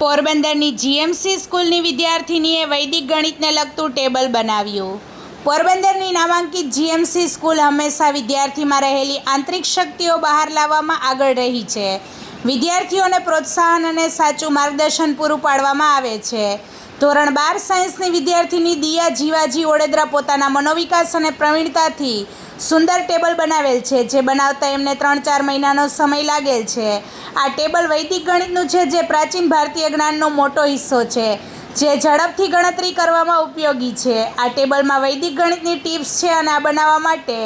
પોરબંદરની જીએમસી સ્કૂલની વિદ્યાર્થીનીએ વૈદિક ગણિતને લગતું ટેબલ બનાવ્યું. પોરબંદરની નામાંકિત જીએમસી સ્કૂલ હંમેશા વિદ્યાર્થીમાં રહેલી આંતરિક શક્તિઓ બહાર લાવવામાં આગળ રહી છે. વિદ્યાર્થીઓને પ્રોત્સાહન અને સાચું માર્ગદર્શન પૂરું પાડવામાં આવે છે. ધોરણ બાર સાયન્સની વિદ્યાર્થીની દિયા જીવાજી ઓડેદરા પોતાના મનોવિકાસ અને પ્રવીણતાથી સુંદર ટેબલ બનાવેલ છે, જે બનાવતા એમને ત્રણ ચાર મહિનાનો સમય લાગેલ છે. આ ટેબલ વૈદિક ગણિતનું છે, જે પ્રાચીન ભારતીય જ્ઞાનનો મોટો હિસ્સો છે, જે ઝડપથી ગણતરી કરવામાં ઉપયોગી છે. આ ટેબલમાં વૈદિક ગણિતની ટિપ્સ છે અને આ બનાવવા માટે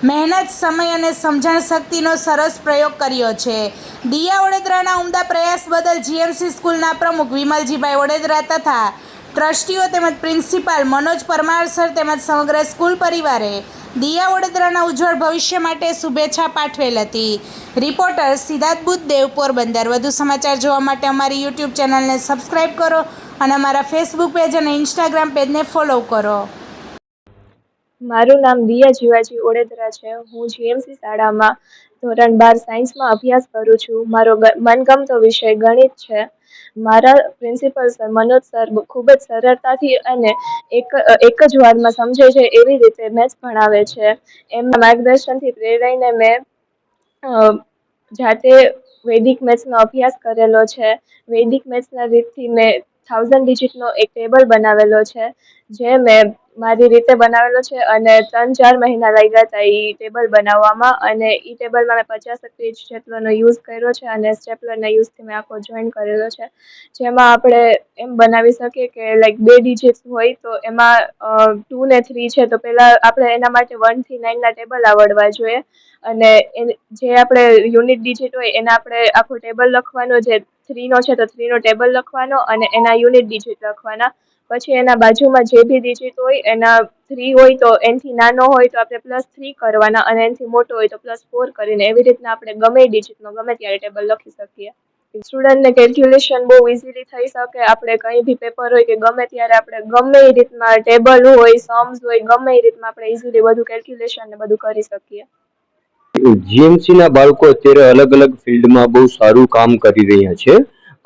મહેનત, સમય અને સમજણ શક્તિનો સરસ પ્રયોગ કર્યો છે. દિયા વડોદરાના ઉમદા પ્રયાસ બદલ જીએમસી સ્કૂલના પ્રમુખ વિમલજીભાઈ વડોદરા તથા ટ્રસ્ટીઓ તેમજ પ્રિન્સિપાલ મનોજ પરમાર સર તેમજ સમગ્ર સ્કૂલ પરિવારે દિયા વડોદરાના ઉજ્જવળ ભવિષ્ય માટે શુભેચ્છા પાઠવેલ હતી. રિપોર્ટર સિદ્ધાર્થ બુદ્ધદેવ પોરબંદર વધુ સમાચાર જોવા માટે અમારી યુટ્યુબ ચેનલને સબસ્ક્રાઈબ કરો અને અમારા ફેસબુક પેજ અને ઇન્સ્ટાગ્રામ પેજને ફોલો કરો. મારું નામ દિયા જીવાજી ઓડેદરા છે. હું જીએમસી શાળામાં ધોરણ બાર સાયન્સમાં અભ્યાસ કરું છું. મારો મનગમતો વિષય ગણિત છે. મારા પ્રિન્સિપલ સર મનોજ સર ખૂબ જ સરળતાથી અને એક એક જ વારમાં સમજે છે એવી રીતે મેથ્સ ભણાવે છે. એમના માર્ગદર્શનથી પ્રેરાઈને મેં જાતે વૈદિક મેથ્સનો અભ્યાસ કરેલો છે. વૈદિક મેથ્સના રીતથી મેં થાઉઝન્ડ ડિજિટનો એક ટેબલ બનાવેલો છે. જે મેં મારી રીતે બનાવેલો છે અને ત્રણ ચાર મહિના લાગ્યા હતા એ ટેબલ બનાવવામાં અને એ ટેબલમાં મેં પચાસ પેજ જેટલોનો યુઝ કર્યો છે અને સ્ટેપલરના યુઝથી મેં આખો જોઈન કરેલો છે. જેમાં આપણે એમ બનાવી શકીએ કે લાઈક બે ડિજિટ્સ હોય તો એમાં ટુ ને થ્રી છે તો પહેલાં આપણે એના માટે વનથી નાઇનના ટેબલ આવડવા જોઈએ અને જે આપણે યુનિટ ડિજિટ હોય એના આપણે આખું ટેબલ લખવાનો, જે થ્રીનો છે તો થ્રીનો ટેબલ લખવાનો અને એના યુનિટ ડિજિટ લખવાના. પછી એના બાજુમાં જે બી ડિજિટ હોય, એના થ્રી હોય તો એનથી નાનો હોય તો આપણે પ્લસ થ્રી કરવાના અને એનથી મોટો હોય તો પ્લસ ફોર કરીને એવી રીતના આપણે ગમે ડિજિટનો ગમે ત્યારે ટેબલ લખી શકીએ. સ્ટુડન્ટને કેલ્ક્યુલેશન બહુ ઇઝીલી થઈ શકે. આપણે કંઈ બી પેપર હોય કે ગમે ત્યારે આપણે ગમે એ રીતના ટેબલ હોય સમ્સ હોય, ગમે એ રીતના આપણે ઇઝીલી બધું કેલ્ક્યુલેશન ને બધું કરી શકીએ. જીએમસી ના બાળકો અત્યારે અલગ અલગ ફિલ્ડમાં બહુ સારું કામ કરી રહ્યા છે.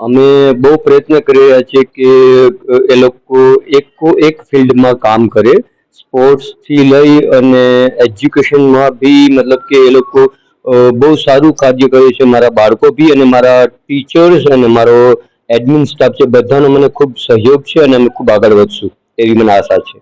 અમે બહુ પ્રયત્ન કરી રહ્યા છીએ કે એ લોકો એકો એક ફિલ્ડમાં કામ કરે. સ્પોર્ટ્સથી લઈ અને એજ્યુકેશનમાં બી મતલબ કે એ લોકો બહુ સારું કાર્ય કરે છે મારા બાળકો બી અને મારા ટીચર્સ અને મારો એડમિન સ્ટાફ છે. બધાનો મને ખૂબ સહયોગ છે અને અમે ખૂબ આગળ વધશું. એવી મને આશા છે.